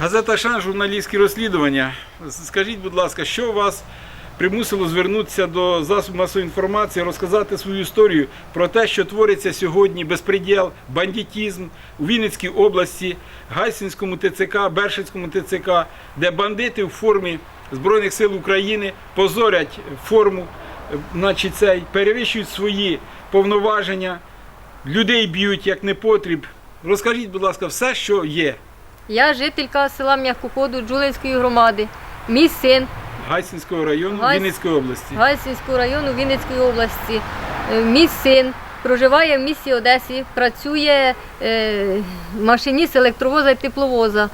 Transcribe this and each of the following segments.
Газета Шан, журналістські розслідування. Скажіть, будь ласка, що вас примусило звернутися до засобів масової інформації, розказати свою історію про те, що твориться сьогодні безпреділ, бандитізм у Вінницькій області, Гайсинському ТЦК, Бершицькому ТЦК, де бандити в формі Збройних сил України позорять форму, значить, цей, перевищують свої повноваження, людей б'ють як непотріб. Розкажіть, будь ласка, все, що є. Я жителька села М'якоходу Джулинської громади. Мій син Гайсинського району Гайс- Вінницької області. Гайсинського району Вінницької області. Е, Мій син проживає в місті Одесі, працює е, машиніст електровоза і тепловоза.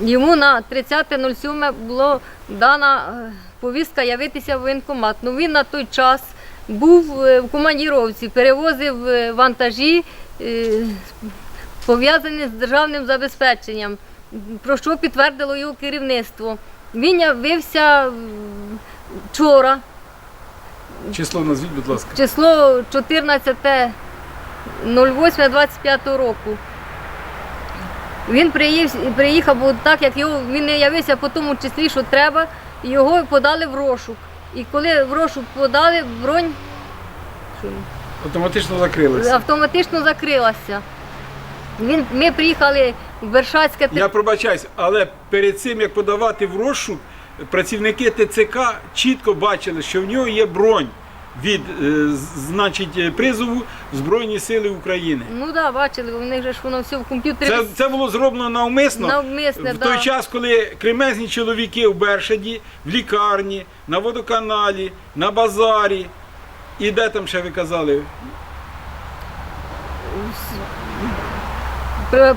Йому на 30.07 було дана е, повістка явитися в воєнкомат. Ну, він на той час був в командіровці, перевозив вантажі. пов'язані з державним забезпеченням, про що підтвердило його керівництво. Він явився вчора, Число назвіть, будь ласка. число 14.08.25 року. Він приїхав, бо так як його він не явився по тому числі, що треба, його подали в розшук. І коли в розшук подали, бронь? Автоматично закрилося. автоматично закрилася. Він, ми приїхали в Бершацьке Я пробачаюсь, але перед цим як подавати в розшук, працівники ТЦК чітко бачили, що в нього є бронь від е, значить, е, призову в Збройні Сили України. Ну так, да, бачили, у них же ж воно все в комп'ютері. Це, це було зроблено навмисно. Навмисне, в да. той час, коли кремезні чоловіки в Бершаді, в лікарні, на водоканалі, на базарі. І де там ще ви казали?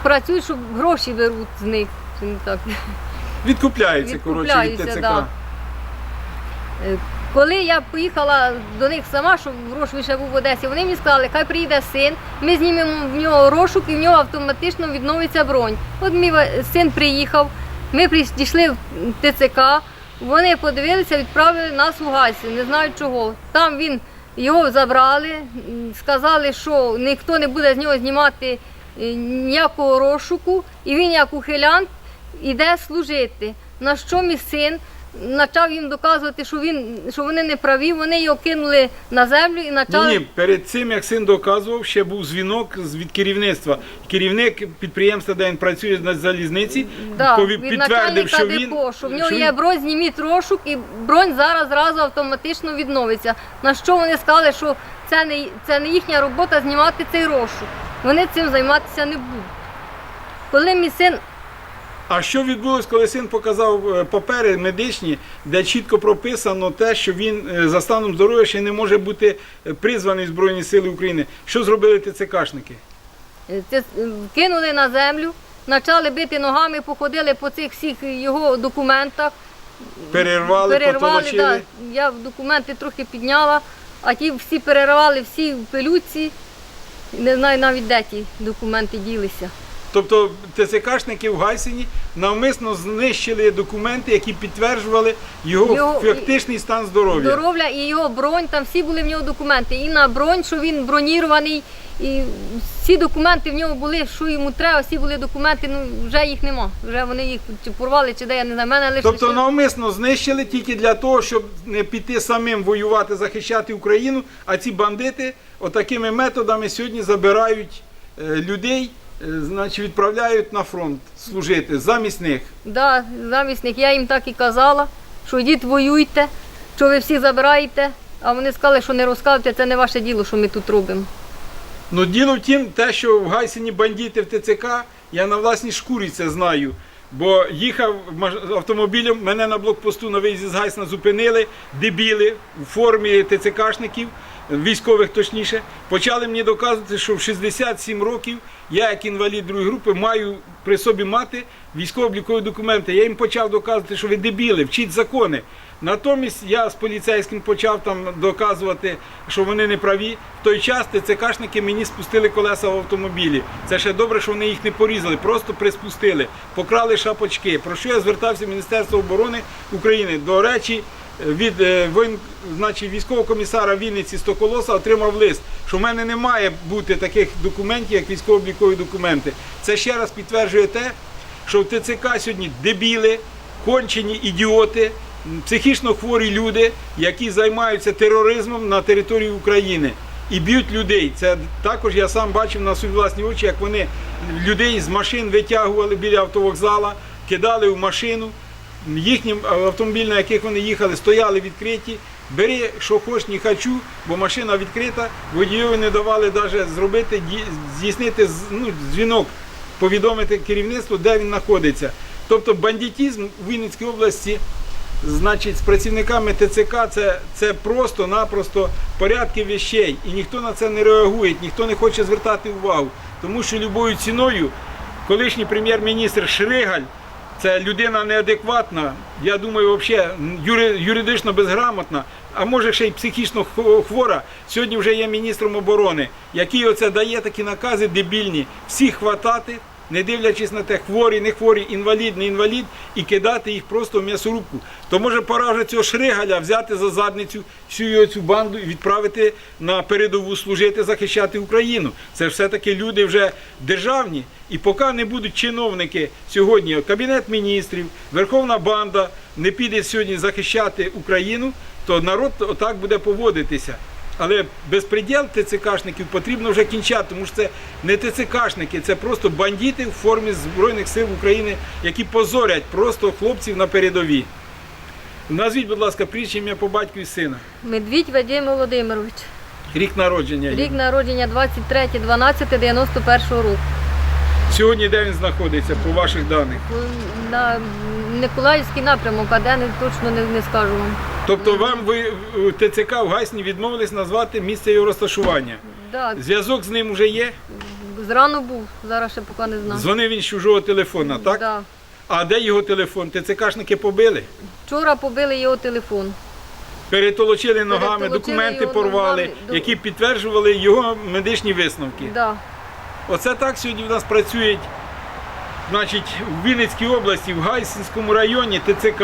Працюють, щоб гроші беруть з них. Чи не так? Відкупляються, коротше, від ТЦК. да. Е, Коли я поїхала до них сама, щоб гроші ще був в Одесі, вони мені сказали, хай приїде син, ми знімемо в нього розшук і в нього автоматично відновиться бронь. От мій син приїхав, ми прийшли в ТЦК, вони подивилися, відправили нас у Гайси, не знаю чого. Там він його забрали, сказали, що ніхто не буде з нього знімати ніякого розшуку, і він як ухилянт іде служити. На що мій син почав їм доказувати, що він що вони не праві, вони його кинули на землю і почали. ні, перед цим, як син доказував, ще був дзвінок з- від керівництва. Керівник підприємства, де він працює на залізниці, Да, пові- від підтвердив, начальника що він, депо, що в нього що є він- бронь, зніміть розшук, і бронь зараз зразу автоматично відновиться. На що вони сказали, що це не, це не їхня робота знімати цей розшук. Вони цим займатися не будуть. Коли мій син А що відбулось, коли син показав е, папери медичні, де чітко прописано те, що він е, за станом здоров'я ще не може бути е, призваний в Збройні Сили України? Що зробили ТЦКшники? Кинули на землю, почали бити ногами, походили по цих всіх його документах. Перервали, перервали, да. Я документи трохи підняла, а ті всі перервали, всі в пилюці. Не знаю навіть де ті документи ділися. Тобто ТЦКшники в Гайсині навмисно знищили документи, які підтверджували його, Його- фактичний стан здоров'я. Здоров'я і його бронь, там всі були в нього документи. І на бронь, що він бронірований, і всі документи в нього були, що йому треба, всі були документи, ну вже їх нема. Вже вони їх чи порвали, чи де, я не знаю. Мене лише Тобто навмисно знищили тільки для того, щоб не піти самим воювати, захищати Україну, а ці бандити отакими методами сьогодні забирають е, людей, е, значить відправляють на фронт служити замість них. Да, замість них я їм так і казала, що йдіть воюйте, що ви всіх забираєте. А вони сказали, що не розказуйте, це не ваше діло, що ми тут робимо. Ну діло в тім, те, що в Гайсині бандити в ТЦК, я на власній шкурі це знаю. Бо їхав автомобілем, мене на блокпосту на виїзді з Гайсина зупинили, дебіли в формі ТЦКшників, військових точніше, почали мені доказувати, що в 67 років я, як інвалід другої групи, маю при собі мати військово-облікові документи. Я їм почав доказувати, що ви дебіли, вчіть закони. Натомість я з поліцейським почав там доказувати, що вони не праві. В той час ТЦКшники мені спустили колеса в автомобілі. Це ще добре, що вони їх не порізали, просто приспустили, покрали шапочки. Про що я звертався в Міністерство оборони України. До речі, від е, воєн- значить, військового комісара Вінниці Стоколоса отримав лист, що в мене не має бути таких документів, як військово-облікові документи. Це ще раз підтверджує те, що в ТЦК сьогодні дебіли, кончені ідіоти, психічно хворі люди, які займаються тероризмом на території України і б'ють людей. Це також я сам бачив на свої власні очі, як вони людей з машин витягували біля автовокзала, кидали в машину. Їхні автомобілі, на яких вони їхали, стояли відкриті. Бери, що хоч, не хочу, бо машина відкрита, водієві не давали навіть зробити, здійснити ну, дзвінок, повідомити керівництву, де він знаходиться. Тобто бандитизм у Вінницькій області значить, з працівниками ТЦК це, це просто-напросто порядки вещей. І ніхто на це не реагує, ніхто не хоче звертати увагу. Тому що любою ціною колишній прем'єр-міністр Шригаль це людина неадекватна, я думаю, взагалі юри- юридично безграмотна, а може ще й психічно хвора. Сьогодні вже є міністром оборони, який оце дає такі накази дебільні, всіх хватати, не дивлячись на те, хворі, не хворі, інвалід, не інвалід, і кидати їх просто в м'ясорубку. То може пора вже цього шригаля взяти за задницю всю його цю банду і відправити на передову служити, захищати Україну. Це все-таки люди вже державні. І поки не будуть чиновники сьогодні, Кабінет міністрів, Верховна банда не піде сьогодні захищати Україну, то народ отак буде поводитися. Але безпреділ ТЦКшників потрібно вже кінчати, тому що це не ТЦКшники, це просто бандити в формі Збройних сил України, які позорять просто хлопців на передовій. Назвіть, будь ласка, прізвище ім'я по батьку і сина. Медвідь Вадим Володимирович. Рік народження. Рік народження 23.12.91 року. Сьогодні де він знаходиться, по ваших даних. На Николаївський напрямок, а де не точно не, не скажу вам. Тобто вам ви ТЦК в Гайсні відмовились назвати місце його розташування. Да, Зв'язок з ним вже є. зрано був, зараз ще поки не знаю. Дзвонив він з чужого телефона, так? Да. А де його телефон? ТЦКшники побили? Вчора побили його телефон. Перетолочили ногами, Перетолочили документи його порвали, ногами, до- які підтверджували його медичні висновки. Да. Оце так сьогодні в нас працюють значить, в Вінницькій області, в Гайсинському районі ТЦК.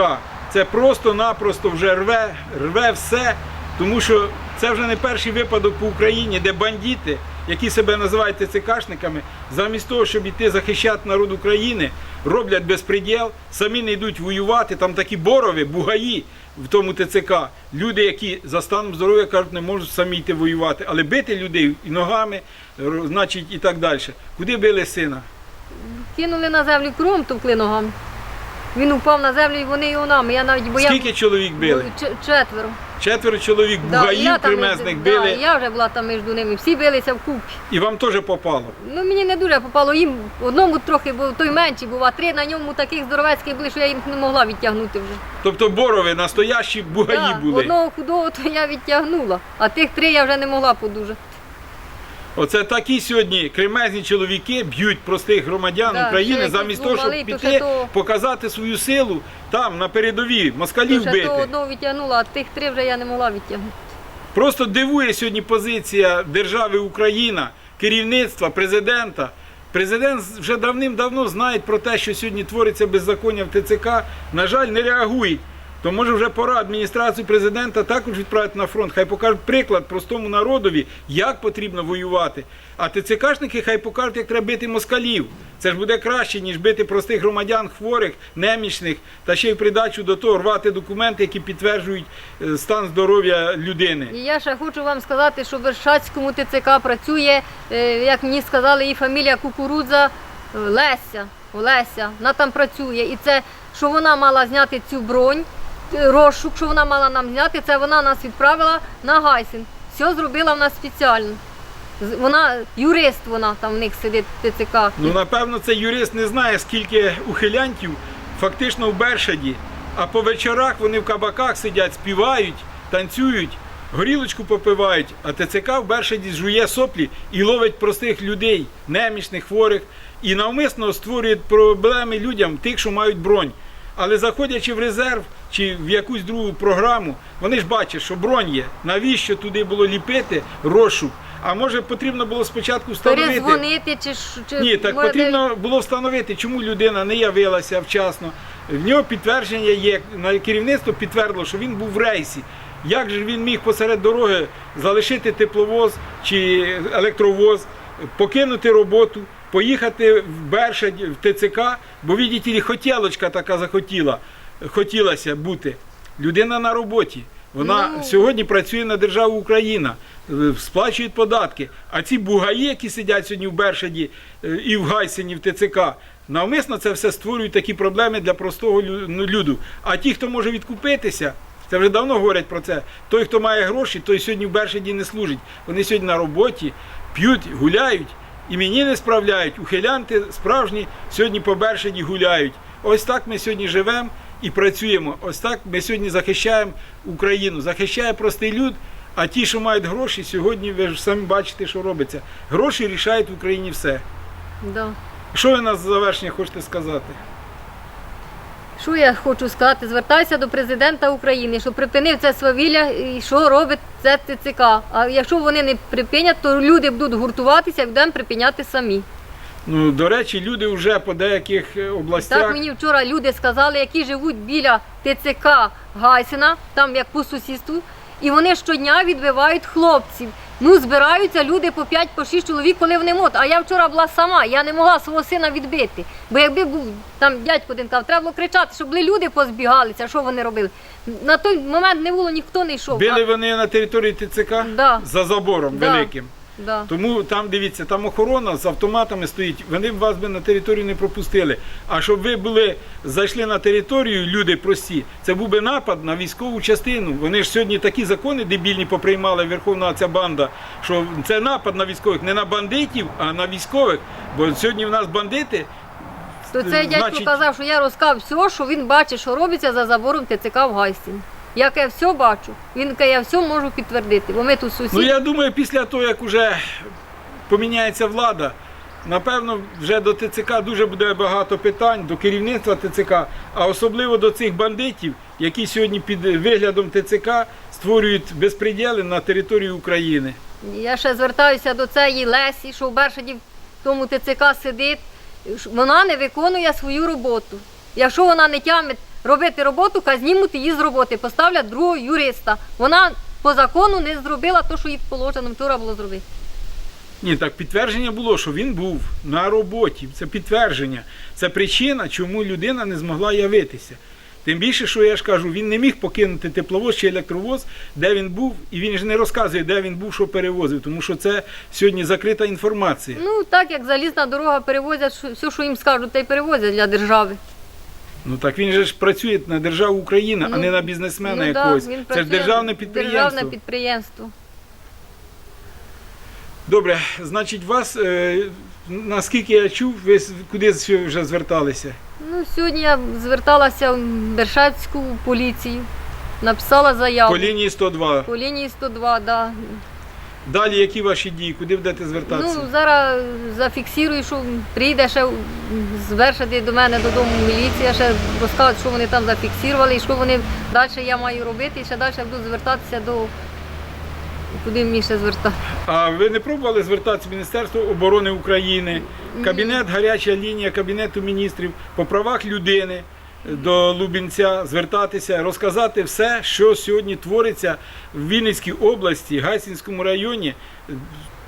Це просто-напросто вже рве, рве все, тому що це вже не перший випадок по Україні, де бандити, які себе називають ТЦКшниками, замість того, щоб йти захищати народ України, роблять безпреділ, самі не йдуть воювати. Там такі борови, бугаї в тому ТЦК. Люди, які за станом здоров'я кажуть, не можуть самі йти воювати, але бити людей і ногами, значить, і так далі. Куди били сина? Кинули на землю кром, товкли ногами. Він упав на землю і вони його нами. Я навіть боявся. Скільки чоловік били? Четверо. Четверо чоловік Да, бугаїв я там кремезних да, били, я вже була там між ними. Всі билися вкупі. і вам теж попало. Ну мені не дуже попало. Їм одному трохи був той менший був, а три на ньому таких здоровецьких були, що я їх не могла відтягнути вже. Тобто борови настоящі бугаї Да, були. Одного худого то я відтягнула, а тих три я вже не могла подужати. Оце такі сьогодні кремезні чоловіки б'ють простих громадян Да, України якийсь замість того, щоб то піти то- показати свою силу там, на передовій, москалів Ще бити. того одного відтягнула, а тих три вже я не могла відтягнути. Просто дивує сьогодні позиція держави Україна, керівництва, президента. Президент вже давним-давно знає про те, що сьогодні твориться беззаконня в ТЦК. На жаль, не реагують. То може вже пора адміністрацію президента також відправити на фронт. Хай покажуть приклад простому народові, як потрібно воювати. А ТЦКшники хай покажуть, як треба бити москалів. Це ж буде краще, ніж бити простих громадян, хворих, немічних, та ще й придачу до того рвати документи, які підтверджують е, стан здоров'я людини. І я ще хочу вам сказати, що в Вершацькому ТЦК працює, е, як мені сказали, її фамілія Кукурудза е, Леся. Олеся, вона там працює. І це, що вона мала зняти цю бронь, розшук, що вона мала нам зняти, це вона нас відправила на Гайсин. Все зробила вона спеціально. Вона юрист, вона там в них сидить в ТЦК. Ну, напевно, цей юрист не знає, скільки ухилянтів фактично в Бершаді, а по вечорах вони в кабаках сидять, співають, танцюють, горілочку попивають, а ТЦК в Бершаді жує соплі і ловить простих людей, немічних, хворих, і навмисно створює проблеми людям, тих, що мають бронь. Але заходячи в резерв чи в якусь другу програму, вони ж бачать, що бронь є. Навіщо туди було ліпити розшук? А може потрібно було спочатку встановити. Перезвонити чи, чи Ні, так може, потрібно було встановити, чому людина не явилася вчасно. В нього підтвердження є. На керівництво підтвердило, що він був в рейсі. Як же він міг посеред дороги залишити тепловоз чи електровоз, покинути роботу, поїхати в Бершадь, в ТЦК, бо видите, хотілочка така захотіла, хотілося бути. Людина на роботі. Вона Ну. сьогодні працює на державу Україна, е, сплачують податки. А ці бугаї, які сидять сьогодні в Бершаді е, і в Гайсені, в ТЦК, навмисно це все створюють такі проблеми для простого ну, люду. А ті, хто може відкупитися, це вже давно говорять про це. Той, хто має гроші, той сьогодні в Бершаді не служить. Вони сьогодні на роботі, п'ють, гуляють, імені не справляють. Ухилянти справжні сьогодні по Бершаді гуляють. Ось так ми сьогодні живемо і працюємо. Ось так ми сьогодні захищаємо Україну, захищає простий люд. А ті, що мають гроші, сьогодні ви ж самі бачите, що робиться. Гроші рішають в Україні все. Да. Що ви на завершення хочете сказати? Що я хочу сказати? Звертаюся до президента України, щоб припинив це свавілля і що робить це ТЦК. А якщо вони не припинять, то люди будуть гуртуватися і будемо припиняти самі. Ну, до речі, люди вже по деяких е, областях. Так мені вчора люди сказали, які живуть біля ТЦК Гайсина, там як по сусідству, і вони щодня відбивають хлопців. Ну, збираються люди по 5 по 6 чоловік, коли вони можуть. А я вчора була сама, я не могла свого сина відбити. Бо якби був там дядько один казав, треба було кричати, щоб люди позбігалися, що вони робили. На той момент не було, ніхто не йшов. Били вони на території ТЦК Да. за забором Да. великим. Да. Тому там дивіться, там охорона з автоматами стоїть. Вони б вас би на територію не пропустили. А щоб ви були зайшли на територію, люди прості, це був би напад на військову частину. Вони ж сьогодні такі закони дебільні поприймали Верховна ця банда, що це напад на військових, не на бандитів, а на військових. Бо сьогодні в нас бандити. То цей дядько Значить- казав, що я розказав все, що він бачить, що робиться за забором ТЦК в Гайсіні. Як я все бачу, він каже, я все можу підтвердити, бо ми тут сусіди. Ну я думаю, після того, як вже поміняється влада, напевно, вже до ТЦК дуже буде багато питань, до керівництва ТЦК, а особливо до цих бандитів, які сьогодні під виглядом ТЦК створюють безпреділи на території України. Я ще звертаюся до цієї Лесі, що в Бершаді в тому ТЦК сидить. Вона не виконує свою роботу. Якщо вона не тягне робити роботу, хай знімуть її з роботи, поставлять другого юриста. Вона по закону не зробила те, що їй положено вчора було зробити. Ні, так підтвердження було, що він був на роботі. Це підтвердження. Це причина, чому людина не змогла явитися. Тим більше, що я ж кажу, він не міг покинути тепловоз чи електровоз, де він був, і він ж не розказує, де він був, що перевозив, тому що це сьогодні закрита інформація. Ну так як залізна дорога перевозять все, що їм скажуть, та й перевозять для держави. Ну так він же ж працює на державу Україна, а Ну, не на бізнесмена Ну, да, якогось. він це працює ж державне на підприємство. Державне підприємство. Добре, значить, вас, е, наскільки я чув, ви с- куди ще вже зверталися? Ну, сьогодні я зверталася в Бершацьку поліцію, написала заяву. По лінії 102. По лінії 102, да. Далі які ваші дії? Куди будете звертатися? Ну, зараз зафіксую, що прийде ще звершити до мене додому міліція, ще розкажуть, що вони там зафіксували і що вони далі я маю робити, і ще далі буду звертатися до куди мені ще звертати. А ви не пробували звертатися в Міністерство оборони України, кабінет гаряча лінія Кабінету міністрів по правах людини до Лубінця, звертатися, розказати все, що сьогодні твориться в Вінницькій області, Гайсінському районі.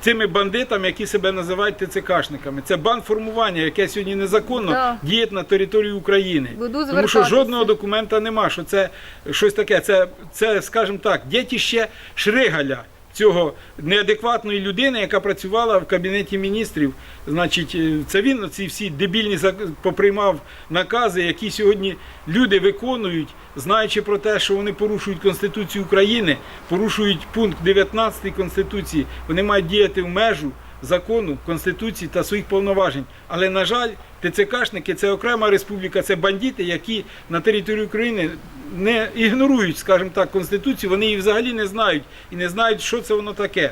Цими бандитами, які себе називають ТЦКшниками. Це бандформування, яке сьогодні незаконно Да. діє на території України. Буду Тому що жодного документа нема, що це щось таке. Це, це скажімо так, дітище Шригаля, цього неадекватної людини, яка працювала в кабінеті міністрів. Значить, е, це він ці всі дебільні поприймав накази, які сьогодні люди виконують, знаючи про те, що вони порушують Конституцію України, порушують пункт 19 Конституції. Вони мають діяти в межу закону, Конституції та своїх повноважень. Але, на жаль, ТЦКшники це окрема республіка, це бандити, які на території України не ігнорують, скажімо так, Конституцію, вони її взагалі не знають і не знають, що це воно таке.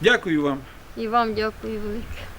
Дякую вам. І вам дякую велике.